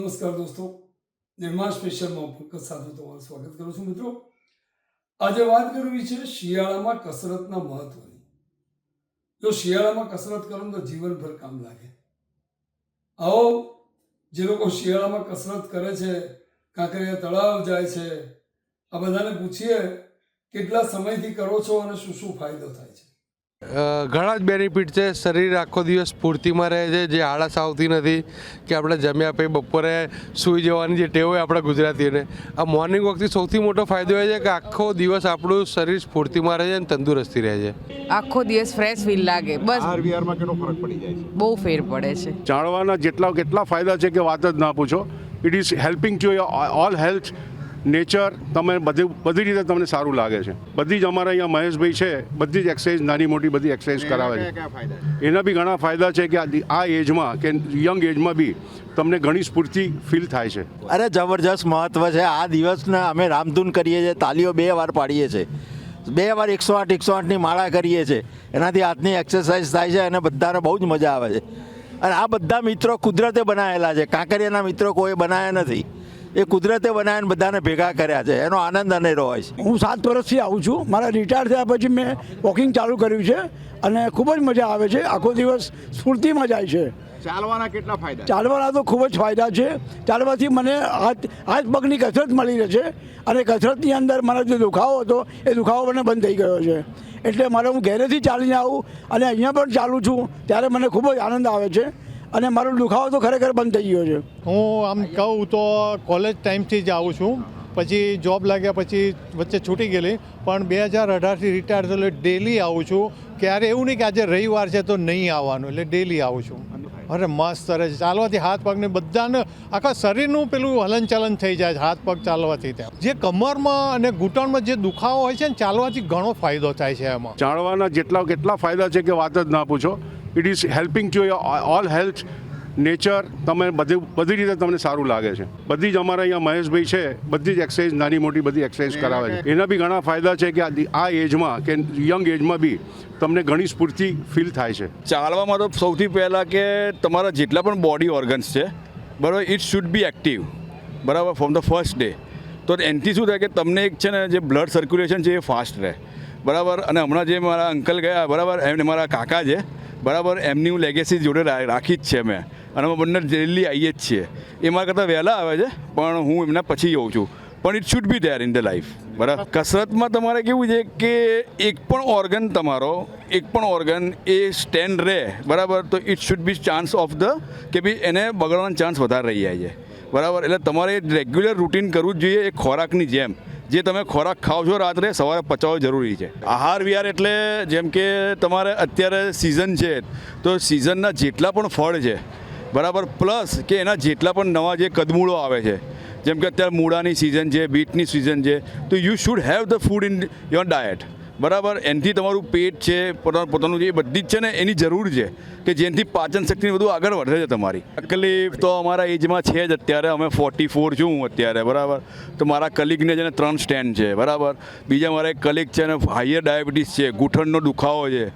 નમસ્કાર દોસ્તો નિર્માણ સ્પેશિયલમાં ફોકસ સાથે તમારું સ્વાગત કરું છું મિત્રો. આજે વાત કરવી છે શિયાળામાં કસરતના મહત્વની. જો શિયાળામાં કસરત કરો તો જીવનભર કામ લાગે. આવો, જે લોકો શિયાળામાં કસરત કરે છે, કાંકરિયા તળાવ જાય છે, આ બધાને પૂછીએ કેટલા સમયથી કરો છો અને શું શું ફાયદો થાય છે. ઘણા જ બેનિફિટ છે. શરીર આખો દિવસ સ્ફૂર્તિમાં રહે છે. જે આળસ આવતી નથી કે આપણે જમ્યા પછી બપોરે સૂઈ જવાની જે ટેવ હોય આપણા ગુજરાતીઓને. આ મોર્નિંગ વોકથી સૌથી મોટો ફાયદો એ છે કે આખો દિવસ આપણું શરીર સ્ફૂર્તિમાં રહે છે અને તંદુરસ્તી રહે છે. આખો દિવસ ફ્રેશ ફીલ લાગે. બસ. આરવીઆરમાં કેટલો ફરક પડી જાય છે? બહુ ફેર પડે છે. જાણવાના જેટલા કેટલા ફાયદા છે કે વાત જ ના પૂછો. It is helping to all health nature તમે બધી બધી રીતે તમને સારું લાગે છે. બધી જ અમારા અહીંયા મહેશભાઈ છે બધી જ એક્સરસાઇઝ નાની મોટી બધી એક્સરસાઇઝ કરાવે છે? એના બી ઘણા ફાયદા છે કે આ- એજમાં કે યંગ એજમાં બી તમને ઘણી સ્ફૂર્તિ ફીલ થાય છે. અરે જબરજસ્ત મહત્વ છે. આ દિવસને અમે રામધૂન કરીએ છીએ તાલીઓ બે વાર પાડીએ છીએ. બે વાર એકસો આઠ એકસો આઠની માળા કરીએ છીએ. એનાથી હાથની એક્સરસાઇઝ થાય છે અને બધાને બહુ જ મજા આવે છે. અને આ બધા મિત્રો કુદરતે બનાવેલા છે. કાંકરિયાના મિત્રો કોઈ બનાવ્યા નથી. એ કુદરતે બનાવીને બધાને ભેગા કર્યા છે. એનો આનંદ અનેરો હોય છે. હું સાત વર્ષથી આવું છું. મારા રિટાયર થયા પછી મેં વોકિંગ ચાલુ કર્યું છે અને ખૂબ જ મજા આવે છે. આખો દિવસ સ્ફૂર્તિમાં જાય છે. ચાલવાના કેટલા ફાયદા? ચાલવાના તો ખૂબ જ ફાયદા છે. ચાલવાથી મને હાથ હાથ પગની કસરત મળી રહે છે અને કસરતની અંદર મારો જે દુખાવો હતો એ દુખાવો મને બંધ થઈ ગયો છે. એટલે મારે હું ઘરેથી ચાલીને આવું અને અહીંયા પણ ચાલું છું ત્યારે મને ખૂબ જ આનંદ આવે છે. અને મારો દુખાવો તો ખરેખર બંધ થઈ ગયો છે. હું આમ કહું તો કોલેજ ટાઈમથી જ આવું છું. પછી જોબ લાગ્યા પછી વચ્ચે છૂટી ગયેલી. પણ બે હજાર અઢારથી રિટાયર થયેલો એટલે ડેલી આવું છું. ક્યારે એવું નહીં કે આજે રવિવાર છે તો નહીં આવવાનું એટલે ડેલી આવું છું. અરે મસ્ત અરે ચાલવાથી હાથ પગને બધાને આખા શરીરનું પેલું હલનચલન થઈ જાય છે હાથ પગ ચાલવાથી ત્યાં. જે કમરમાં અને ઘૂંટણમાં જે દુખાવો હોય છે ને ચાલવાથી ઘણો ફાયદો થાય છે એમાં. ચાલવાના જેટલા કેટલા ફાયદા છે કે વાત જ ના પૂછો. It is helping to all health nature તમે બધી બધી રીતે તમને સારું લાગે છે. બધી જ અમારા અહીંયા મહેશભાઈ છે બધી જ એક્સરસાઇઝ નાની મોટી બધી એક્સરસાઇઝ કરાવે છે. એના બી ઘણા ફાયદા છે કે આ- આ એજમાં કે યંગ એજમાં બી તમને ઘણી સ્ફૂર્તિ ફીલ થાય છે. ચાલવામાં તો સૌથી પહેલાં કે તમારા જેટલા પણ બોડી ઓર્ગન્સ છે બરાબર ઇટ શુડ બી એક્ટિવ બરાબર ફ્રોમ ધ ફર્સ્ટ ડે તો એનાથી શું થાય કે તમને એક છે ને જે બ્લડ સર્ક્યુલેશન છે એ ફાસ્ટ રહે. બરાબર અને હમણાં જે મારા અંકલ ગયા બરાબર એમને મારા કાકા છે બરાબર, એમની હું લેગેસી જોડે રાખી જ છે મેં. અને અમે બંને ડેલી આવીએ જ છીએ. એ મારા કરતાં વહેલા આવે છે, પણ હું એમના પછી જઉં છું. પણ it should be there in the life બરાબર? કસરતમાં તમારે કેવું છે કે એક પણ ઓર્ગન તમારો, એક પણ ઓર્ગન એ સ્ટેન્ડ રહે. બરાબર? તો it should be chance of the કે ભાઈ એને બગડવાનો ચાન્સ વધારે રહી જાય છે. બરાબર? એટલે તમારે રેગ્યુલર રૂટીન કરવું જ જોઈએ એ ખોરાકની જેમ. જે તમે ખોરાક ખાઓ છો રાત્રે, સવારે પચાવવો જરૂરી છે. આહાર, વિહાર એટલે જેમ કે તમારે અત્યારે સિઝન છે, તો સિઝનના જેટલા પણ ફળ છે, બરાબર પ્લસ કે એના જેટલા પણ નવા જે કદમૂળો આવે છે, જેમ કે અત્યારે મૂળાની સિઝન છે, બીટની સિઝન છે, તો you should have the food in your diet બરાબર, એનાથી તમારું પેટ છે પોતાનું પોતાનું જે બધી જ છે ને, એની જરૂર છે કે જેનાથી પાચન શક્તિ બધું આગળ વધે છે તમારી. તકલીફ તો અમારા એજમાં છે જ અત્યારે, અમે ફોર્ટી ફોર છું હું અત્યારે, બરાબર? તો મારા કલિગને છે ને ત્રણ સ્ટેન્ડ છે, બરાબર? બીજા મારા એક કલિગ છે ને હાઈયર ડાયાબિટીસ છે, ગુઠણનો દુખાવો છે.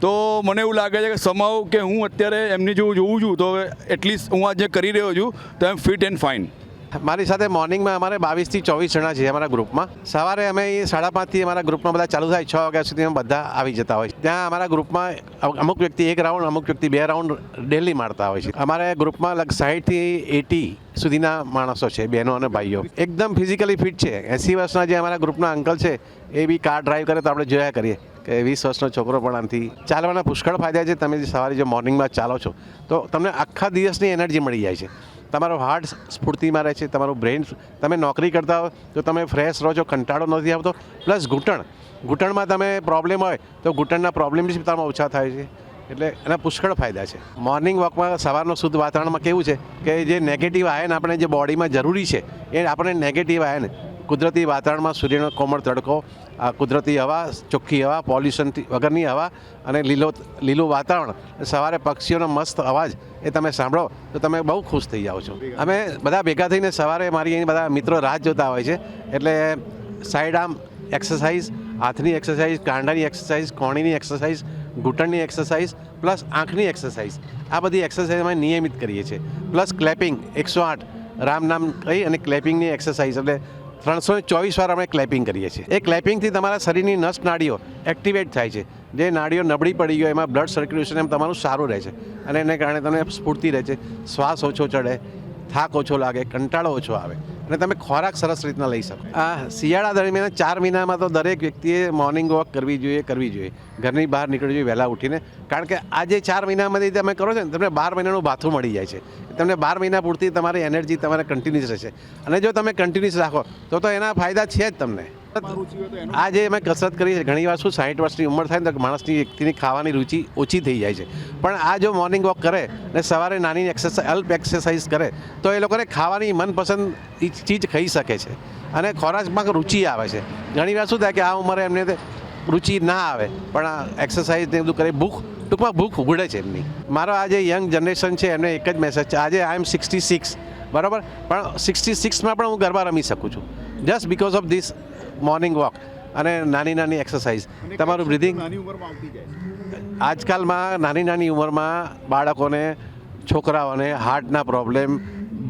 તો મને એવું લાગે છે કે સમાવ કે હું અત્યારે એમની જેવું જોઉં છું, તો એટલીસ્ટ હું આજે કરી રહ્યો છું, તો એમ ફિટ એન્ડ ફાઇન મારી સાથે મોર્નિંગમાં અમારે બાવીસથી ચોવીસ જણા છે અમારા ગ્રુપમાં. સવારે અમે સાડા પાંચથી અમારા ગ્રુપમાં બધા ચાલુ થાય, છ વાગ્યા સુધી અમે બધા આવી જતા હોય છે. ત્યાં અમારા ગ્રુપમાં અમુક વ્યક્તિ એક રાઉન્ડ, અમુક વ્યક્તિ બે રાઉન્ડ ડેલી મારતા હોય છે. અમારે ગ્રુપમાં લગ, સાહીઠથી એટી સુધીના માણસો છે, બહેનો અને ભાઈઓ. એકદમ ફિઝિકલી ફિટ છે. એંસી વર્ષના જે અમારા ગ્રુપના અંકલ છે, એ બી કાર ડ્રાઈવ કરે તો આપણે જોયા કરીએ કે વીસ વર્ષનો છોકરો પણ આનાથી ચાલવાના પુષ્કળ ફાયદા છે. તમે સવારે જો મોર્નિંગમાં ચાલો છો, તો તમને આખા દિવસની એનર્જી મળી જાય છે. તમારો હાર્ટ સ્ફૂર્તિમાં રહે છે, તમારું બ્રેઇન તમે નોકરી કરતા હો તો તમે ફ્રેશ રહો છો, કંટાળો નથી આવતો. પ્લસ ઘૂંટણ, ઘૂંટણમાં તમે પ્રોબ્લેમ હોય, તો ઘૂંટણના પ્રોબ્લેમ બી તમારા ઓછા થાય છે. એટલે એના પુષ્કળ ફાયદા છે. મોર્નિંગ વોકમાં સવારનો શુદ્ધ વાતાવરણમાં કેવું છે કે જે નેગેટિવ આયન આપણે જે બોડીમાં જરૂરી છે, એ આપણે નેગેટિવ આયન કુદરતી વાતાવરણમાં સૂર્યનો કોમળ તડકો, આ કુદરતી હવા, ચોખ્ખી હવા પોલ્યુશનથી વગરની હવા અને લીલો, લીલું વાતાવરણ, સવારે પક્ષીઓનો મસ્ત અવાજ એ તમે સાંભળો તો તમે બહુ ખુશ થઈ જાઓ છો. અમે બધા ભેગા થઈને સવારે મારી અહીં બધા મિત્રો રાહ જોતા હોય છે, એટલે સાઈડ આમ એક્સરસાઇઝ હાથની એક્સરસાઇઝ કાંડાની એક્સરસાઇઝ કોણીની એક્સરસાઇઝ ઘૂંટણની એક્સરસાઇઝ પ્લસ આંખની એક્સરસાઇઝ આ બધી એક્સરસાઇઝ અમે નિયમિત કરીએ છીએ. પ્લસ ક્લેપિંગ એકસો આઠ, રામ નામ કહી અને ક્લેપિંગની એક્સરસાઇઝ એટલે ત્રણસો ચોવીસ વાર અમે ક્લેપિંગ કરીએ છીએ. એ ક્લેપિંગથી તમારા શરીરની નસ નાડીઓ એક્ટિવેટ થાય છે. જે નાડીઓ નબળી પડી ગયો, એમાં બ્લડ સર્ક્યુલેશન એમ તમારું સારું રહે છે. અને એને કારણે તમને સ્ફૂર્તિ રહે છે. શ્વાસ ઓછો ચડે, થાક ઓછો લાગે, કંટાળો ઓછો આવે. અને તમે ખોરાક સરસ રીતના લઈ શકો. આ શિયાળા દરમિયાન ચાર મહિનામાં તો દરેક વ્યક્તિએ મોર્નિંગ વોક કરવી જોઈએ કરવી જોઈએ. ઘરની બહાર નીકળવી જોઈએ, વહેલા ઉઠીને. કારણ કે આ જે ચાર મહિનામાંથી તમે કરો છો ને, તમને બાર મહિનાનું ભાથું મળી જાય છે. તમને બાર મહિના પૂરતી તમારી એનર્જી તમારે કન્ટિન્યુઅસ રહેશે. અને જો તમે કન્ટિન્યુઅસ રાખો, તો તો એના ફાયદા છે જ તમને. આ જે અમે કસરત કરી છે ઘણી વાર શું સાઠ વર્ષની ઉંમર થાય ને તો માણસની વ્યક્તિની ખાવાની રુચિ ઓછી થઈ જાય છે. પણ આ જો મોર્નિંગ વોક કરે ને સવારે નાની એક્સરસાઇઝ અલ્પ એક્સરસાઇઝ કરે તો એ લોકોને ખાવાની મનપસંદ ચીજ ખાઈ શકે છે અને ખોરાકમાં રુચિ આવે છે. ઘણી વાર શું થાય કે આ ઉંમરે એમને રુચિ ના આવે પણ આ એક્સરસાઇઝ ને બધું કરે ભૂખ ટૂંકમાં ભૂખ ઉગડે છે એમની. મારો આ જે યંગ જનરેશન છે એમને એક જ મેસેજ છે આજે આઈ એમ સિક્સટી સિક્સ બરાબર? પણ સિક્સટી સિક્સમાં પણ હું ગરબા રમી શકું છું. Just because of this morning walk અને નાની નાની એક્સરસાઇઝ. તમારું બ્રિધિંગ આજકાલમાં નાની નાની ઉંમરમાં બાળકોને છોકરાઓને હાર્ટના પ્રોબ્લેમ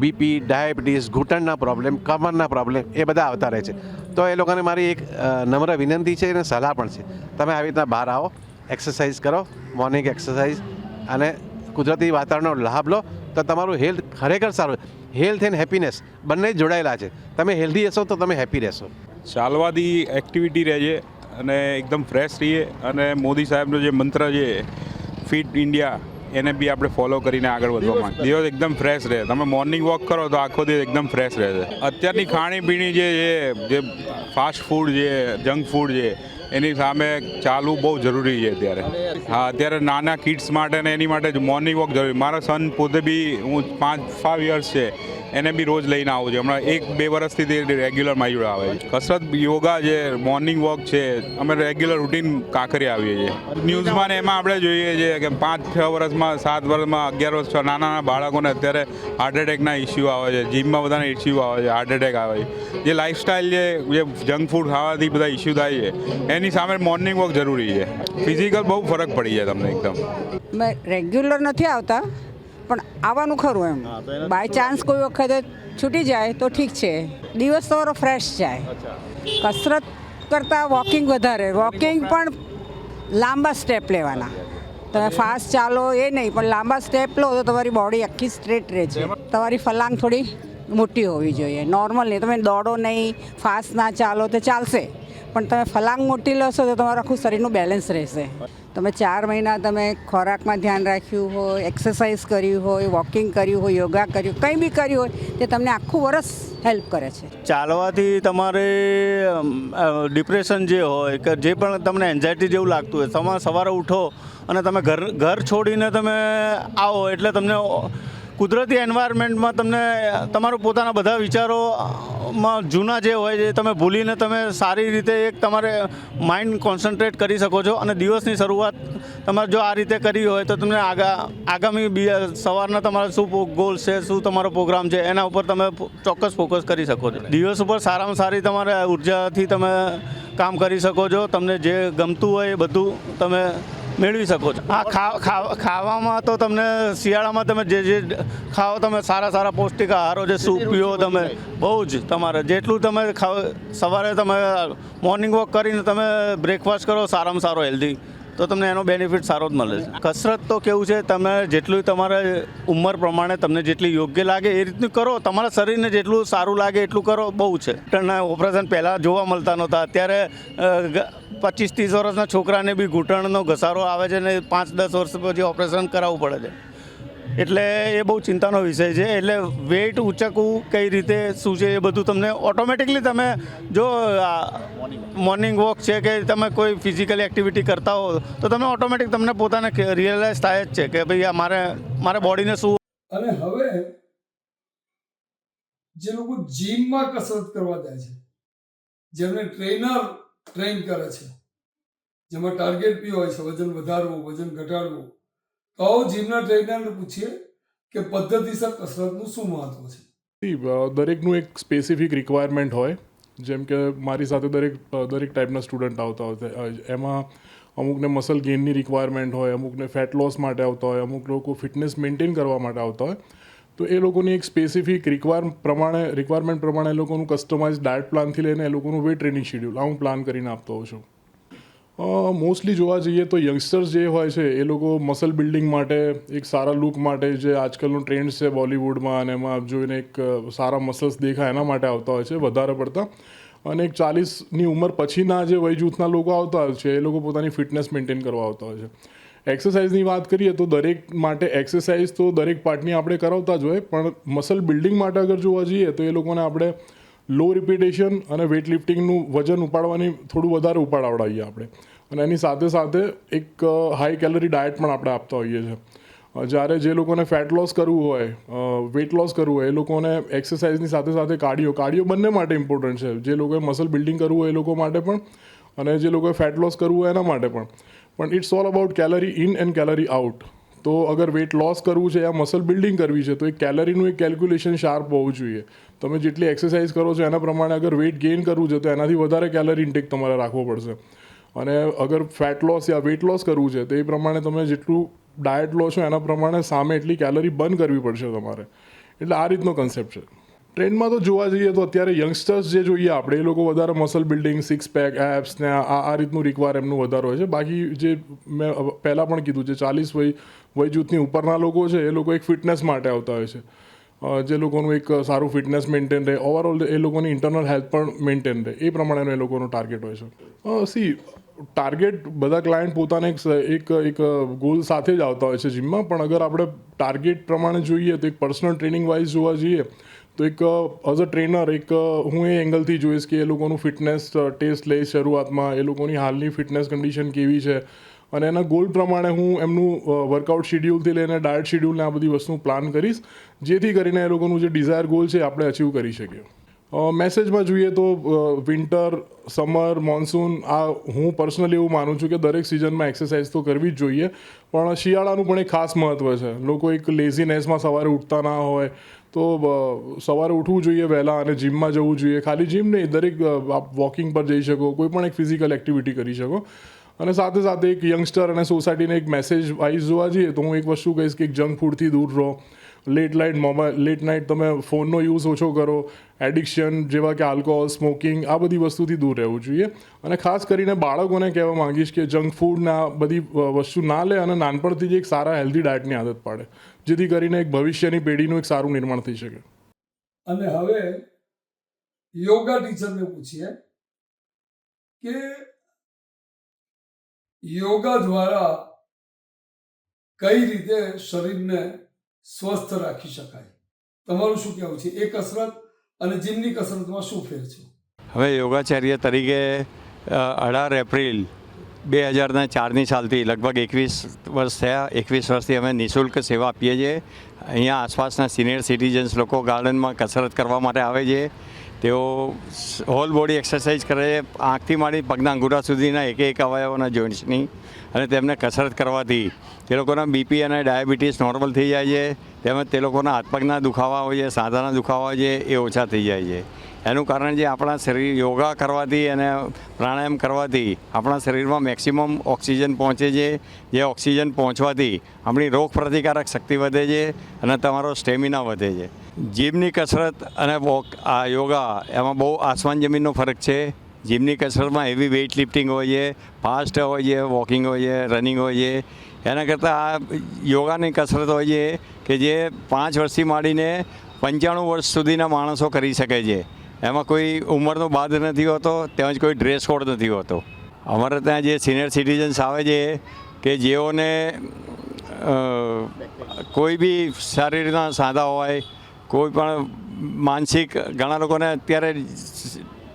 બીપી ડાયાબિટીસ ઘૂંટણના પ્રોબ્લેમ કમરના પ્રોબ્લેમ એ બધા આવતા રહે છે. તો એ લોકોને મારી એક નમ્ર વિનંતી છે અને સલાહ પણ છે. તમે આવી રીતના બહાર આવો એક્સરસાઇઝ કરો મોર્નિંગ એક્સરસાઇઝ અને કુદરતી વાતાવરણનો લાભ લો. તો તમારું હેલ્થ ખરેખર સારું હેલ્થ એન્ડ હેપીનેસ બંને જ જોડાયેલા છે. તમે હેલ્ધી હશો તો તમે હેપી રહેશો. ચાલવાથી એક્ટિવિટી રહે છે અને એકદમ ફ્રેશ રહીએ. અને મોદી સાહેબનો જે મંત્ર છે ફિટ ઇન્ડિયા એને બી આપણે ફોલો કરીને આગળ વધવા માંગીએ. દિવસ એકદમ ફ્રેશ રહે. તમે મોર્નિંગ વોક કરો તો આખો દિવસ એકદમ ફ્રેશ રહે છે. અત્યારની ખાણીપીણી જે જે ફાસ્ટ ફૂડ છે જંક ફૂડ છે એની સામે ચાલવું બહુ જરૂરી છે અત્યારે. હા અત્યારે નાના કિડ્સ માટે ને એની માટે મોર્નિંગ વોક જરૂરી. મારા સન પોતે બી હું પાંચ ફાઇવ યર્સ છે. એને બી રોજ લઈને આવું છું. હમણાં એક બે વર્ષથી તે રેગ્યુલર મારી જોડે આવે છે. કસરત, યોગા છે મોર્નિંગ વોક છે, અમે રેગ્યુલર રૂટીન કાંકરી આવીએ છીએ. ન્યૂઝમાં ને એમાં આપણે જોઈએ છીએ કે પાંચ, છ વર્ષમાં સાત વર્ષમાં અગિયાર વર્ષ નાના નાના બાળકોને અત્યારે હાર્ટ એટેકના ઇસ્યુ આવે છે. જીમમાં બધાને ઇસ્યુ આવે છે હાર્ટ એટેક આવે છે. જે લાઇફસ્ટાઇલ છે જે જંક ફૂડ ખાવાથી બધા ઇસ્યુ થાય છે, એની સામે મોર્નિંગ વોક જરૂરી છે. ફિઝિકલ બહુ ફરક પડી જાય તમને એકદમ. રેગ્યુલર નથી આવતા. પણ આવવાનું ખરું એમ. બાય ચાન્સ કોઈ વખતે છૂટી જાય તો ઠીક છે. દિવસ તમારો ફ્રેશ જાય. કસરત કરતાં વોકિંગ વધારે. વોકિંગ પણ લાંબા સ્ટેપ લેવાના. તમે ફાસ્ટ ચાલો એ નહીં પણ લાંબા સ્ટેપ લો તો તમારી બોડી આખી સ્ટ્રેટ રહે છે. તમારી ફલાંગ થોડી મોટી હોવી જોઈએ. નોર્મલ નહીં તમે દોડો નહીં ફાસ્ટ ના ચાલો તો ચાલશે. પણ તમે ફલાંગ મોટી લેશો તો તમારું આખું શરીરનું બેલેન્સ રહેશે. તમે ચાર મહિના તમે ખોરાકમાં ધ્યાન રાખ્યું હોય એક્સરસાઇઝ કર્યું હોય વોકિંગ કર્યું હોય યોગા કર્યું, કંઈ બી કર્યું હોય, તે તમને આખું વરસ હેલ્પ કરે છે. ચાલવાથી તમારે ડિપ્રેશન જે હોય કે જે પણ તમને એન્ઝાયટી જેવું લાગતું હોય તમે સવારે ઉઠો અને તમે ઘર ઘર છોડીને તમે આવો એટલે તમને કુદરતી એન્વાયરમેન્ટમાં તમને, તમારું પોતાના બધા વિચારોમાં જૂના જે હોય છે, તમે ભૂલીને તમે સારી રીતે એક તમારે માઇન્ડ કોન્સન્ટ્રેટ કરી શકો છો અને દિવસની શરૂઆત તમારે જો આ રીતે કરી હોય તો તમને આગા, આગામી બી, સવારના તમારા શું ગોલ છે, શું તમારો પ્રોગ્રામ છે, એના ઉપર તમે ચોક્કસ ફોકસ કરી શકો છો. દિવસ ઉપર સારામાં સારી તમારે ઉર્જાથી તમે કામ કરી શકો છો, તમને જે ગમતું હોય એ બધું તમે મેળવી શકો છો. ખા- ખાવામાં તો તમને શિયાળામાં તમે જે જે ખાઓ તમે સારા સારા પૌષ્ટિક આહારો જે સૂપ પીઓ તમે, બહુ જ તમારે જેટલું તમે ખાવ, સવારે તમે મોર્નિંગ વોક કરીને તમે બ્રેકફાસ્ટ કરો, સારામાં સારો હેલ્ધી તો તમને એનો બેનિફિટ સારો જ મળે છે. કસરત તો કેવું છે, તમે જેટલું તમારે ઉંમર પ્રમાણે તમને જેટલી યોગ્ય લાગે એ રીતનું કરો. તમારા શરીરને જેટલું સારું લાગે એટલું કરો, બહુ છે. ઓપરેશન પહેલાં જોવા મળતા નહોતા. અત્યારે પચીસ ત્રીસ વર્ષના છોકરાને બી ઘૂંટણનો ઘસારો આવે છે ને પાંચ દસ વર્ષ પછી ઓપરેશન કરાવવું પડે છે. એટલે એ બહુ ચિંતાનો વિષય છે. એટલે વેઇટ ઊંચકવું કઈ રીતે, શું છે, એ બધું તમને ઓટોમેટિકલી તમે જો મોર્નિંગ વોક છે કે તમે કોઈ ફિઝિકલ એક્ટિવિટી કરતા હો, તો તમે ઓટોમેટિક તમને પોતાને રિયલાઇઝ થાય જ છે કે ભાઈ આ મારે મારે બોડીને શું અને હવે જે લોકો જીમમાં કસરત કરવા જાય છે, જેમને ટ્રેનર ટ્રેન કરે છે, જેમાં ટાર્ગેટ બી હોય છે, વજન વધારવું, વજન ઘટાડવું આવો જીમના ટ્રેનરને પૂછીએ કે પદ્ધતિસર કસરતનું શું મહત્વ છે? દરેકનું એક સ્પેસિફિક રિક્વાયરમેન્ટ હોય. જેમ કે મારી સાથે દરેક દરેક ટાઈપના સ્ટુડન્ટ આવતા હોય એમાં અમુકને મસલ ગેઇનની રિક્વાયરમેન્ટ હોય, અમુકને ફેટ લોસ માટે આવતા હોય, અમુક લોકો ફિટનેસ મેન્ટેન કરવા માટે આવતા હોય. તો એ લોકોની એક સ્પેસિફિક રિક્વાયર પ્રમાણે રિક્વાયરમેન્ટ પ્રમાણે એ લોકોનું કસ્ટમાઇઝ ડાયટ પ્લાનથી લઈને એ લોકોનું વેટ ટ્રેનિંગ શેડ્યુલ આ હું પ્લાન કરીને આપતો હોઉં છું. મોસ્ટલી જોવા જઈએ તો યંગસ્ટર્સ જે હોય છે, એ લોકો મસલ બિલ્ડિંગ માટે, એક સારા લુક માટે જે આજકાલનો ટ્રેન્ડ છે બોલિવૂડમાં અને એમાં જોઈને એક સારા મસલ્સ દેખાય એના માટે આવતા હોય છે, વધારે પડતા. અને એક ચાલીસની ઉંમર પછીના જે વય જૂથના લોકો આવતા હોય છે, એ લોકો પોતાની ફિટનેસ મેન્ટેન કરવા આવતા હોય છે. એક્સરસાઇઝની વાત કરીએ તો દરેક માટે એક્સરસાઇઝ તો દરેક પાર્ટની આપણે કરાવતા જ હોય, પણ મસલ બિલ્ડિંગ માટે અગર જોવા જઈએ તો એ લોકોને આપણે લો રિપીટેશન અને વેઇટ લિફ્ટિંગનું વજન ઉપાડવાની થોડું વધારે ઉપાડાવડાવીએ આપણે. અને એની સાથે સાથે એક હાઈ કેલરી ડાયટ પણ આપણે આપતા હોઈએ છીએ. જ્યારે જે લોકોને ફેટ લોસ કરવું હોય વેટ લોસ કરવું હોય, એ લોકોને એક્સરસાઇઝની સાથે સાથે કાર્ડિયો કાર્ડિયો બંને માટે ઇમ્પોર્ટન્ટ છે. જે લોકોએ મસલ બિલ્ડિંગ કરવું હોય એ લોકો માટે પણ, અને જે લોકોએ ફેટ લોસ કરવું હોય એના માટે પણ. પણ it's all about calorie in and calorie out તો અગર વેટ લોસ કરવું છે યા મસલ બિલ્ડિંગ કરવી છે, તો એ કેલરીનું એક કેલ્ક્યુલેશન શાર્પ હોવું જોઈએ. તમે જેટલી એક્સરસાઇઝ કરો છો એના પ્રમાણે અગર વેઇટ ગેઇન કરવું છે, તો એનાથી વધારે કેલરી ઇન્ટેક તમારે રાખવો પડશે. અને અગર ફેટ લોસ યા વેટ લોસ કરવું છે, તો એ પ્રમાણે તમે જેટલું ડાયટ લો છો, એના પ્રમાણે સામે એટલી કેલરી બર્ન કરવી પડશે તમારે. એટલે આ રીતનો કન્સેપ્ટ છે. ટ્રેન્ડમાં તો જોવા જઈએ તો અત્યારે યંગસ્ટર્સ જે જોઈએ આપણે, એ લોકો વધારે muscle building six pack abs ને આ આ રીતનું રિક્વાયર એમનું વધારે હોય છે. બાકી જે મેં પહેલાં પણ કીધું છે ચાલીસ વય વય જૂથની ઉપરના લોકો છે, એ લોકો એક ફિટનેસ માટે આવતા હોય છે. જે લોકોનું એક સારું ફિટનેસ મેન્ટેન રહે ઓવરઓલ એ લોકોની ઇન્ટરનલ હેલ્થ પણ મેન્ટેન રહે, એ પ્રમાણેનો એ લોકોનો ટાર્ગેટ હોય છે. સી ટાર્ગેટ બધા ક્લાયન્ટ પોતાને એક એક ગોલ સાથે જ આવતા હોય છે જીમમાં પણ અગર આપણે ટાર્ગેટ પ્રમાણે જોઈએ, તો એક પર્સનલ ટ્રેનિંગ વાઇઝ જોવા જઈએ, તો એક એઝ અ ટ્રેનર એક, હું એ એંગલથી જોઈશ કે એ લોકોનું ફિટનેસ ટેસ્ટ લઈશ શરૂઆતમાં, એ લોકોની હાલની ફિટનેસ કન્ડિશન કેવી છે અને એના ગોલ પ્રમાણે હું એમનું વર્કઆઉટ શેડ્યુલથી લઈને ડાયટ શેડ્યુલને આ બધી વસ્તુ પ્લાન કરીશ, જેથી કરીને એ લોકોનું જે ડિઝાયર ગોલ છે આપણે અચીવ કરી શકીએ. મેસેજમાં જોઈએ તો વિન્ટર સમર મોન્સૂન આ હું પર્સનલી એવું માનું છું કે દરેક સિઝનમાં એક્સરસાઇઝ તો કરવી જ જોઈએ, પણ શિયાળાનું પણ એક ખાસ મહત્ત્વ છે. લોકો એક લેઝીનેસમાં સવારે ઉઠતા ના હોય, તો સવારે ઉઠવું જોઈએ વહેલા અને જીમમાં જવું જોઈએ. ખાલી જીમ નહીં, દરેક વોકિંગ પર જઈ શકો, કોઈ પણ એક ફિઝિકલ એક્ટિવિટી કરી શકો. અને સાથે સાથે એક યંગસ્ટર અને સોસાયટીને એક મેસેજ વાઇઝ જોવા જઈએ તો હું એક વસ્તુ કહીશ કે જંક ફૂડથી દૂર રહો. Late night mobile late night તમે ફોનનો યુઝ ઓછો કરો. એડિક્શન જેવા કે આલ્કોહોલ સ્મોકિંગ આ બધી વસ્તુથી દૂર રહેવું જોઈએ. અને ખાસ કરીને બાળકોને કહેવા માંગીશ કે જંક ફૂડના બધી વસ્તુ ના લે અને નાનપણથી જ એક સારા હેલ્ધી ડાયટની આદત પાડે. જેથી કરીને એક ભવિષ્યની પેઢીનું એક સારું નિર્માણ થઈ શકે. અને હવે યોગા ટીચરને પૂછીએ કે યોગા દ્વારા કઈ રીતે શરીરને સ્વસ્થ રાખી શકાય? તમારું શું કહેવું છે? એ કસરત અને જીમની કસરતમાં શું ફેર છે? હવે યોગાચાર્ય તરીકે અઢાર એપ્રિલ બે હજારના ચારની સાલથી લગભગ એકવીસ વર્ષ થયા. એકવીસ વર્ષથી અમે નિઃશુલ્ક સેવા આપીએ છીએ. અહીંયા આસપાસના સિનિયર સિટીઝન્સ લોકો ગાર્ડનમાં કસરત કરવા માટે આવે છે. તેઓ હોલ બોડી એક્સરસાઇઝ કરે, આંખથી માંડી પગના અંગૂઠા સુધીના એક એક અવયવોના જોઈન્ટ્સની અને તેમને કસરત કરવાથી તે લોકોના બીપી અને ડાયાબિટીસ નોર્મલ થઈ જાય છે, તેમજ તે લોકોના હાથ પગના દુખાવા હોય છે, સાંધાના દુખાવા હોય છે, એ ઓછા થઈ જાય છે. એનું કારણ જે આપણા શરીર યોગા કરવાથી અને પ્રાણાયામ કરવાથી આપણા શરીરમાં મેક્સિમમ ઓક્સિજન પહોંચે છે. જે ઓક્સિજન પહોંચવાથી આપણી રોગ પ્રતિકારક શક્તિ વધે છે અને તમારો સ્ટેમિના વધે છે. જીમની કસરત અને વોક, આ યોગા, એમાં બહુ આસમાન જમીનનો ફરક છે. જીમની કસરતમાં હેવી વેઇટ લિફ્ટિંગ હોય છે ફાસ્ટ હોય છે વોકિંગ હોય છે રનિંગ હોય છે. એના કરતાં આ યોગાની કસરત હોય છે કે જે પાંચ વર્ષથી માંડીને પંચાણું વર્ષ સુધીના માણસો કરી શકે છે. એમાં કોઈ ઉંમરનો બાદ નથી હોતો, તેમજ કોઈ ડ્રેસ કોડ નથી હોતો. અમારે ત્યાં જે સિનિયર સિટીઝન્સ આવે છે કે જેઓને કોઈ બી સારી રીતના સાદા હોય કોઈ પણ માનસિક, ઘણા લોકોને અત્યારે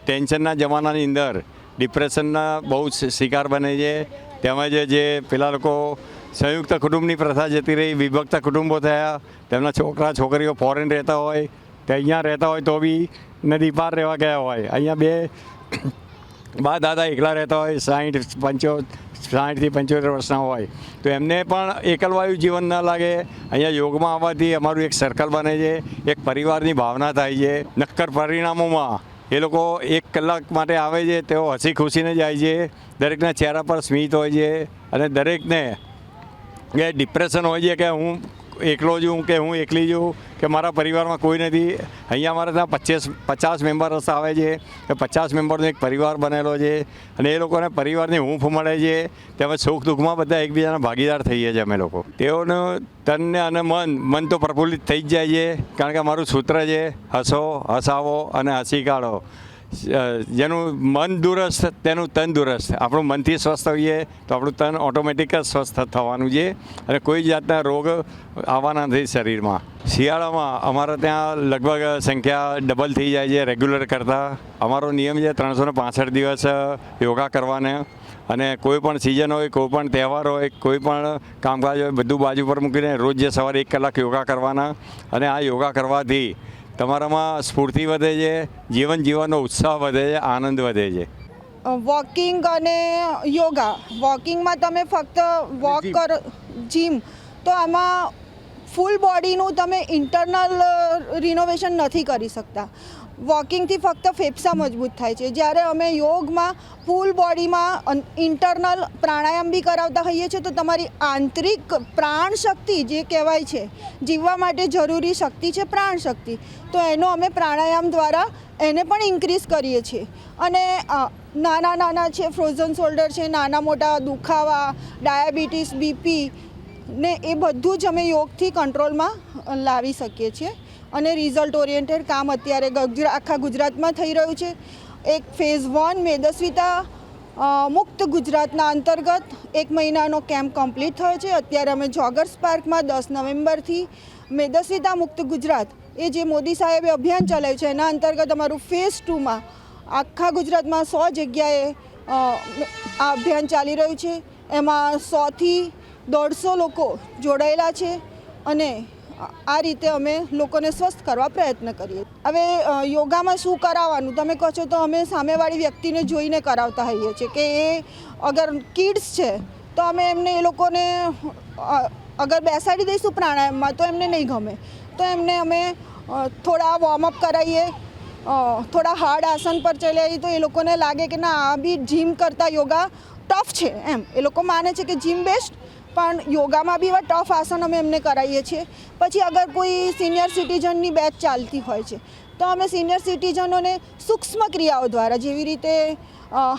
ટેન્શનના જમાનાની અંદર ડિપ્રેશનના બહુ શિકાર બને છે. તેમજ જે પેલા લોકો સંયુક્ત કુટુંબની પ્રથા જતી રહી, વિભક્ત કુટુંબો થયા, તેમના છોકરા, છોકરીઓ ફોરેન રહેતા હોય, તે અહીંયા રહેતા હોય તો બી નદી પાર રહેવા ગયા હોય. અહીંયા બે, બા દાદા એકલા રહેતા હોય સાઠ પંચો સાઠથી પંચોતેર વર્ષના હોય. તો એમને પણ એકલવાયુ જીવન ન લાગે. અહીંયા યોગમાં આવવાથી અમારું એક સર્કલ બને છે. એક પરિવારની ભાવના થાય છે. નક્કર પરિણામોમાં એ લોકો એક કલાક માટે આવે છે, તેઓ હસી ખુશીને જાય છે. દરેકના ચહેરા પર સ્મિત હોય છે અને દરેકને કે ડિપ્રેશન હોય છે કે હું એકલો જ કે હું એકલી છું, કે મારા પરિવારમાં કોઈ નથી. અહીંયા અમારે ત્યાં પચીસ, પચાસ મેમ્બર્સ આવે છે. કે પચાસ મેમ્બરનો એક પરિવાર બનેલો છે. અને એ લોકોને પરિવારની હૂંફ મળે છે. તેમજ સુખ દુઃખમાં બધા એકબીજાના ભાગીદાર થઈએ છીએ અમે લોકો. તેઓનું તનને અને મન મન તો પ્રફુલ્લિત થઈ જ જાય છે. કારણ કે અમારું સૂત્ર છે, હસો, હસાવો અને હસી કાઢો જેનું મન દુરસ્ત, તેનું તન દુરસ્ત. આપણું મનથી સ્વસ્થ હોઈએ તો આપણું તન ઓટોમેટિક જ સ્વસ્થ થવાનું છે. અને કોઈ જાતના રોગ આવવાના નથી શરીરમાં. શિયાળામાં અમારે ત્યાં લગભગ સંખ્યા ડબલ થઈ જાય છે રેગ્યુલર કરતાં. અમારો નિયમ છે ત્રણસો ને પાંસઠ દિવસ યોગા કરવાના. અને કોઈ પણ સિઝન હોય, કોઈ પણ તહેવાર હોય, કોઈ પણ કામકાજ હોય, બધું બાજુ પર મૂકીને રોજ જે સવારે એક કલાક યોગા કરવાના. અને આ યોગા કરવાથી તમારામાં સ્ફૂર્તિ વધે છે જીવન જીવવાનો ઉત્સાહ વધે છે આનંદ વધે છે? વોકિંગ અને યોગા. વોકિંગમાં તમે ફક્ત વોક કરો જીમ. તો આમાં ફૂલ બોડીનું તમે ઇન્ટરનલ રિનોવેશન નથી કરી શકતા. વોકિંગથી ફક્ત ફેફસા મજબૂત થાય છે. જ્યારે અમે યોગમાં ફૂલ બોડીમાં ઇન્ટરનલ પ્રાણાયામ બી કરાવતા હોઈએ છીએ, તો તમારી આંતરિક પ્રાણ શક્તિ જે કહેવાય છે, જીવવા માટે જરૂરી શક્તિ છે પ્રાણ શક્તિ. તો એનો અમે પ્રાણાયામ દ્વારા એને પણ ઇન્ક્રીઝ કરીએ છીએ. અને નાના નાના છે ફ્રોઝન શોલ્ડર છે, નાના મોટા દુખાવા ડાયાબિટીસ બીપી ને એ બધું જ અમે યોગથી કંટ્રોલમાં લાવી શકીએ છીએ. અને રિઝલ્ટ ઓરિએન્ટેડ કામ અત્યારે આખા ગુજરાતમાં થઈ રહ્યું છે. એક ફેઝ વન મેદસ્વિતા મુક્ત ગુજરાતના અંતર્ગત એક મહિનાનો કેમ્પ કમ્પ્લીટ થયો છે. અત્યારે અમે જોગર્સ પાર્કમાં દસ નવેમ્બરથી મેદસ્વિતા, મુક્ત ગુજરાત એ જે મોદી સાહેબે અભિયાન ચલાવ્યું છે, એના અંતર્ગત અમારું ફેઝ ટુમાં આખા ગુજરાતમાં સો જગ્યાએ આ અભિયાન ચાલી રહ્યું છે. એમાં સોથી દોઢસો લોકો જોડાયેલા છે અને આ રીતે અમે લોકોને સ્વસ્થ કરવા પ્રયત્ન કરીએ. હવે યોગામાં શું કરાવવાનું? તમે કહો છો તો અમે સામેવાળી વ્યક્તિને જોઈને કરાવતા હોઈએ છીએ કે એ અગર કિડ્સ છે, તો અમે એમને એ લોકોને અગર બેસાડી દઈશું પ્રાણાયામમાં તો એમને નહીં ગમે. તો એમને અમે થોડા વોર્મઅપ કરાવીએ થોડા હાર્ડ આસન પર ચલાવીએ તો એ લોકોને લાગે કે ના, આ બી જીમ કરતાં યોગા ટફ છે એમ. એ લોકો માને છે કે જીમ બેસ્ટ પણ યોગામાં બી એવા ટફ આસન અમે એમને કરાવીએ છીએ. પછી અગર કોઈ સિનિયર સિટીઝનની બેચ ચાલતી હોય છે, તો અમે સિનિયર સિટીઝનોને સૂક્ષ્મ ક્રિયાઓ દ્વારા જેવી રીતે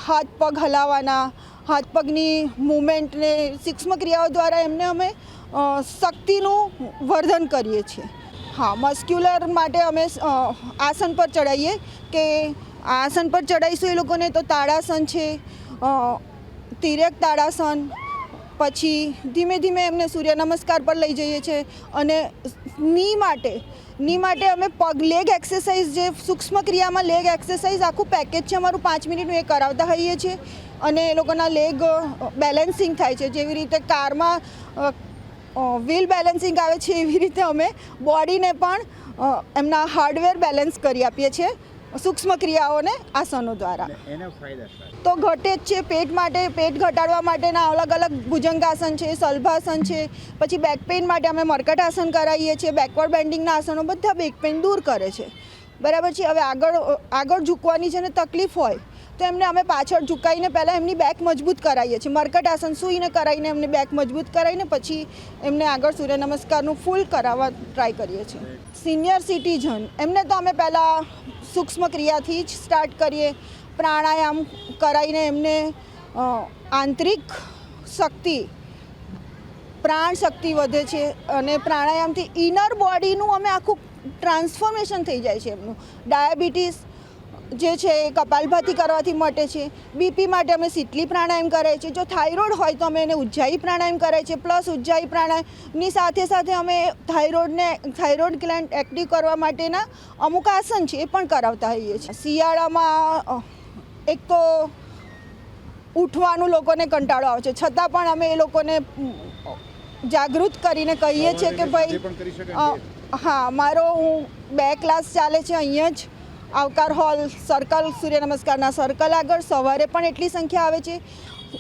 હાથ પગ હલાવવાના, હાથ પગની મૂવમેન્ટને સૂક્ષ્મ ક્રિયાઓ દ્વારા એમને અમે શક્તિનું વર્ધન કરીએ છીએ. હા મસ્ક્યુલર માટે અમે આસન પર ચડાવીએ કે આસન પર ચડાવીશું એ લોકોને તો તાડાસન છે તિરેક તાળાસન પછી ધીમે ધીમે એમને સૂર્ય નમસ્કાર પર લઈ જઈએ છીએ અને ની માટે ની માટે અમે પગ લેગ એક્સરસાઇઝ જે સૂક્ષ્મ ક્રિયામાં લેગ એક્સરસાઇઝ આખું પેકેજ છે, અમારું પાંચ મિનિટનું એ કરાવતા હોઈએ છીએ અને એ લોકોના લેગ બેલેન્સિંગ થાય છે. જેવી રીતે કારમાં વ્હીલ બેલેન્સિંગ આવે છે, એવી રીતે અમે બોડીને પણ એમના હાર્ડવેર બેલેન્સ કરી આપીએ છીએ. સૂક્ષ્મ ક્રિયાઓને આસનો દ્વારા. તો ઘટે જ છે પેટ માટે પેટ ઘટાડવા માટેના અલગ અલગ ભુજંગાસન છે સલભાસન છે પછી બેક પેઇન માટે અમે મરકટ આસન કરાવીએ છીએ બેકવર્ડ બેન્ડિંગના આસનો બધા બેક પેઇન દૂર કરે છે. બરાબર છે હવે આગળ આગળ ઝૂકવાની છે ને તકલીફ હોય તો એમને અમે પાછળ ઝુકાઈને પહેલાં એમની બેક મજબૂત કરાવીએ છીએ. મરકટ આસન સૂઈને કરાવીને એમને બેક મજબૂત કરાવીને પછી એમને આગળ સૂર્ય નમસ્કારનું ફૂલ કરાવવા ટ્રાય કરીએ છીએ. સિનિયર સિટીઝન એમને તો અમે પહેલાં સૂક્ષ્મ ક્રિયાથી જ સ્ટાર્ટ કરીએ. પ્રાણાયામ કરાવીને એમને આંતરિક શક્તિ, પ્રાણ શક્તિ વધે છે અને પ્રાણાયામથી ઇનર બોડીનું અમે આખું ટ્રાન્સફોર્મેશન થઈ જાય છે એમનું. ડાયાબિટીસ જે છે એ કપાલભાતી કરવાથી મટે છે. બીપી માટે અમે સીટલી પ્રાણાયામ કરીએ છીએ જો થાઇરોઇડ હોય તો અમે એને ઉજ્જાઈ પ્રાણાયામ કરીએ છીએ પ્લસ ઉજ્જાઈ પ્રાણાયામની સાથે સાથે અમે થાઇરોઇડને થાઇરોઇડ ગ્લેન્ડ એક્ટિવ કરવા માટેના અમુક આસન છે એ પણ કરાવતા હોઈએ છીએ. શિયાળામાં એક તો ઉઠવાનું લોકોને કંટાળો આવે છે. છતાં પણ અમે એ લોકોને જાગૃત કરીને કહીએ છીએ કે ભાઈ હા મારો હું બે ક્લાસ ચાલે છે અહીંયા જ. આવકાર હોલ, સર્કલ, સૂર્ય નમસ્કારના સર્કલ આગળ સવારે પણ એટલી સંખ્યા આવે છે.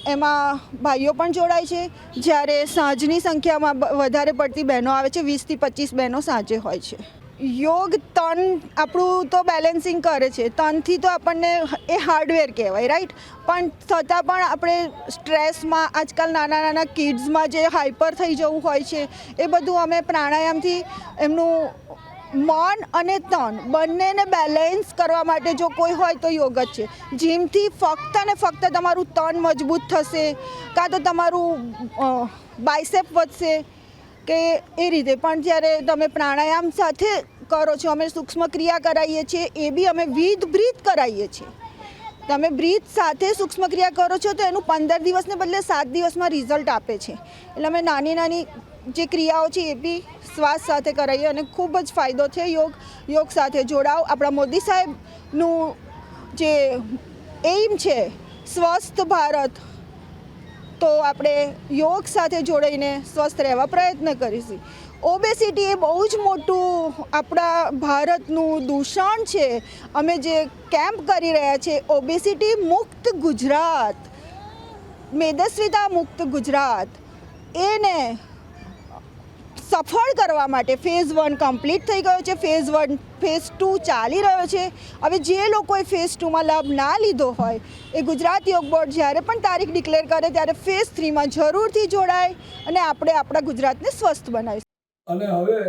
એમાં ભાઈઓ પણ જોડાય છે. જ્યારે સાંજની સંખ્યામાં વધારે પડતી બહેનો આવે છે. વીસથી પચીસ બહેનો સાંજે હોય છે. યોગ તન આપણું તો બેલેન્સિંગ કરે છે. તનથી તો આપણને એ હાર્ડવેર કહેવાય, રાઈટ? પણ છતાં પણ આપણે સ્ટ્રેસમાં, આજકાલ નાના નાના કિડ્સમાં જે હાઈપર થઈ જવું હોય છે, એ બધું અમે પ્રાણાયામથી એમનું મન અને તન બંનેને બેલેન્સ કરવા માટે જો કોઈ હોય તો યોગ જ છે. જીમથી ફક્ત ને ફક્ત તમારું તન મજબૂત થશે, કાં તો તમારું બાયસેપ વધશે, કે એ રીતે. પણ જ્યારે તમે પ્રાણાયામ સાથે કરો છો, અમે સૂક્ષ્મ ક્રિયા કરાવીએ છીએ, એ બી અમે વિથ બ્રીથ કરાવીએ છીએ. તમે બ્રીથ સાથે સૂક્ષ્મ ક્રિયા કરો છો, તો એનું પંદર દિવસને બદલે સાત દિવસમાં રિઝલ્ટ આપે છે. એટલે અમે નાની નાની જે ક્રિયાઓ છે એ બી શ્વાસ સાથે કરાવીએ અને ખૂબ જ ફાયદો છે યોગ યોગ સાથે જોડાઓ આપણા મોદી સાહેબનું જે એઇમ છે, સ્વસ્થ ભારત, તો આપણે યોગ સાથે જોડાઈને સ્વસ્થ રહેવા પ્રયત્ન કરીશું. ઓબેસિટી એ બહુ જ મોટું આપણા ભારતનું દૂષણ છે. અમે જે કેમ્પ કરી રહ્યા છે, ઓબેસિટી મુક્ત ગુજરાત, મેદસ્વીતા મુક્ત ગુજરાત, એને સફળ કરવા માટે ફેઝ વન કમ્પ્લીટ થઈ ગયો છે. ફેઝ વન, ફેઝ ટુ ચાલી રહ્યો છે. હવે જે લોકોએ ફેઝ ટુમાં લાભ ના લીધો હોય, એ ગુજરાત યોગ બોર્ડ જ્યારે પણ તારીખ ડિક્લેર કરે ત્યારે ફેઝ થ્રીમાં જરૂરથી જોડાય અને આપણે આપણા ગુજરાતને સ્વસ્થ બનાવીશું. અને હવે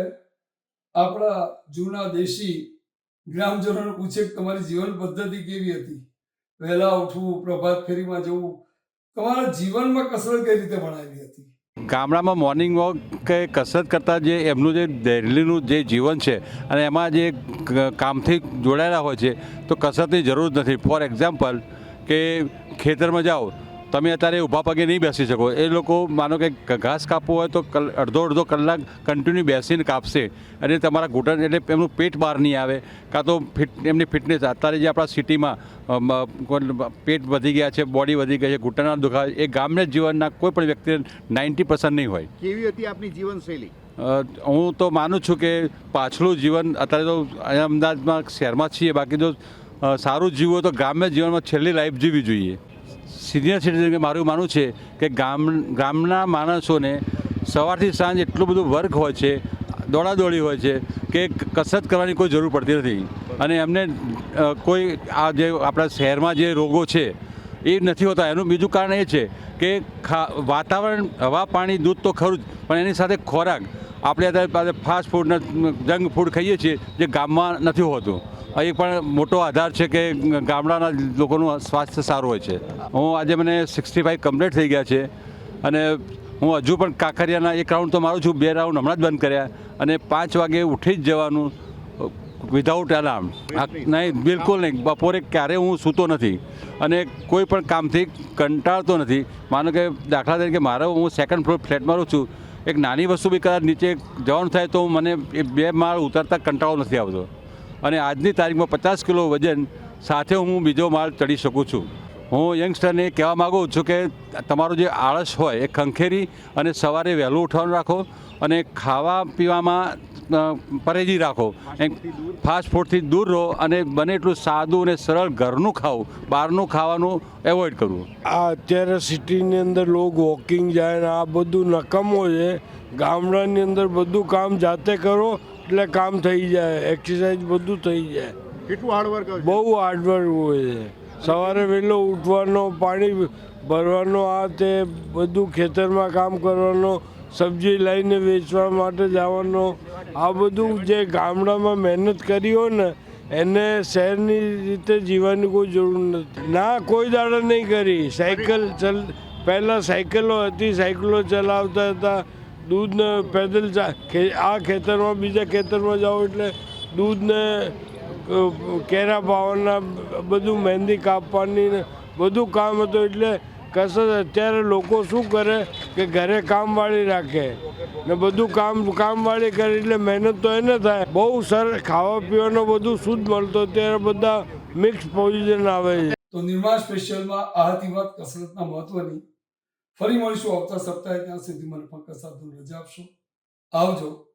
આપણા જૂના દેશી ગ્રામજનોને પૂછે કે તમારી જીવન પદ્ધતિ કેવી હતી? વહેલા ઉઠવું, પ્રભાત ફેરીમાં જવું, તમારા જીવનમાં કસરત કઈ રીતે બનાવી હતી? ગામડામાં મોર્નિંગ વોક કે કસરત કરતાં જે એમનું જે ડેલીનું જે જીવન છે અને એમાં જે કામથી જોડાયેલા હોય છે, તો કસરતની જરૂર નથી. ફોર એક્ઝામ્પલ કે ખેતરમાં જાઓ તમે અત્યારે ઊભા પગે નહીં બેસી શકો. એ લોકો માનો કે ઘાસ કાપવું હોય તો અડધો અડધો કલાક કન્ટિન્યુ બેસીને કાપશે. અને તમારા ઘૂંટણ એટલે એમનું પેટ બહાર નહીં આવે. કાં તો ફિટ એમની ફિટનેસ અત્યારે જે આપણા સિટીમાં પેટ વધી ગયા છે બોડી વધી ગઈ છે ઘૂંટણના દુખાવે એ ગામના જીવનના કોઈ પણ વ્યક્તિને નાઇન્ટી પર્સન્ટ નહીં હોય. કેવી હતી આપની જીવનશૈલી? હું તો માનું છું કે પાછલું જીવન અત્યારે તો અહીંયા અમદાવાદમાં શહેરમાં છીએ. બાકી જો સારું જીવવું હોય તો ગ્રામ્ય જીવનમાં છેલ્લી લાઈફ જીવવી જોઈએ. સિનિયર સિટીઝન મારું માનવું છે કે ગામ, ગામના માણસોને સવારથી સાંજ એટલું બધું વર્ક હોય છે, દોડાદોડી હોય છે, કે કસરત કરવાની કોઈ જરૂર પડતી નથી. અને એમને કોઈ આ જે આપણા શહેરમાં જે રોગો છે, એ નથી હોતા. એનું બીજું કારણ એ છે કે ખા, વાતાવરણ, હવા, પાણી, દૂધ તો ખરું જ, પણ એની સાથે ખોરાક. આપણે અત્યારે ફાસ્ટ ફૂડ જંક ફૂડ ખાઈએ છીએ જે ગામમાં નથી હોતું. એ પણ મોટો આધાર છે કે ગામડાના લોકોનું સ્વાસ્થ્ય સારું હોય છે. હું આજે મને સિક્સટી ફાઈવ કમ્પ્લીટ થઈ ગયા છે અને હું હજુ પણ કાંકરિયાના એક રાઉન્ડ તો મારું છું, બે રાઉન્ડ હમણાં જ બંધ કર્યા અને પાંચ વાગે ઉઠી જ જવાનું વિધાઉટ એલાર્મ નહીં, બિલકુલ નહીં. બપોરે ક્યારેય હું સૂતો નથી અને કોઈ પણ કામથી કંટાળતો નથી. માનો કે દાખલા તરીકે મારો, હું સેકન્ડ ફ્લોર ફ્લેટમાં રહું છું. એક નાની વસ્તુ બી કદાચ નીચે જવાનું થાય તો મને એ બે માળ ઉતરતા કંટાળો નથી આવતો. અને આજની તારીખમાં પચાસ કિલો વજન સાથે હું બીજો માળ ચડી શકું છું. હું યંગસ્ટરને કહેવા માગું છું કે તમારું જે આળસ હોય એ ખંખેરી અને સવારે વહેલું ઉઠવાનું રાખો અને ખાવા પીવામાં પરેજી રાખો. ફાસ્ટ ફૂડથી દૂર રહો અને બને એટલું સાદું અને સરળ ઘરનું ખાવું, બહારનું ખાવાનું એવોઇડ કરવું. આ અત્યારે સિટીની અંદર લોકો વોકિંગ જાય ને આ બધું નકમો છે. ગામડાની અંદર બધું કામ જાતે કરો એટલે કામ થઈ જાય એક્સરસાઇઝ બધું થઈ જાય. કેટલું હાર્ડવર્ક બહુ હાર્ડવર્ક હોય છે. સવારે વહેલો ઉઠવાનો પાણી ભરવાનો આ તે બધું ખેતરમાં કામ કરવાનો સબ્જી લઈને વેચવા માટે જવાનો આ બધું જે ગામડામાં મહેનત કરી હોય ને એને શહેરની રીતે જીવવાની કોઈ જરૂર નથી. ના કોઈ દાડા નહીં કરી. સાયકલ ચલ પહેલાં સાયકલો હતી સાયકલો ચલાવતા હતા દૂધને પેદલ આ ખેતરમાં બીજા ખેતરમાં જાઓ એટલે દૂધને કેરા પાવાના બધું મહેંદી કાપવાની બધું કામ હતું એટલે કસરત અત્યારે લોકો શું કરે કે ઘરે કામવાળી રાખે ને બધું કામ, કામવાળી કરે એટલે મહેનત તો એને થાય. બહુ સર ખાવા પીવાનું બધું શુદ્ધ મળતું. અત્યારે બધા મિક્સ પોઝિશન આવે છે. તો નિર્માણ સ્પેશિયલમાં આ હતી વાત કસરતના મહત્વની ફરી મળીશું આવતા સપ્તાહે. ત્યાં સુધી મને પંકજ સાધુ રજા આપશો. આવજો.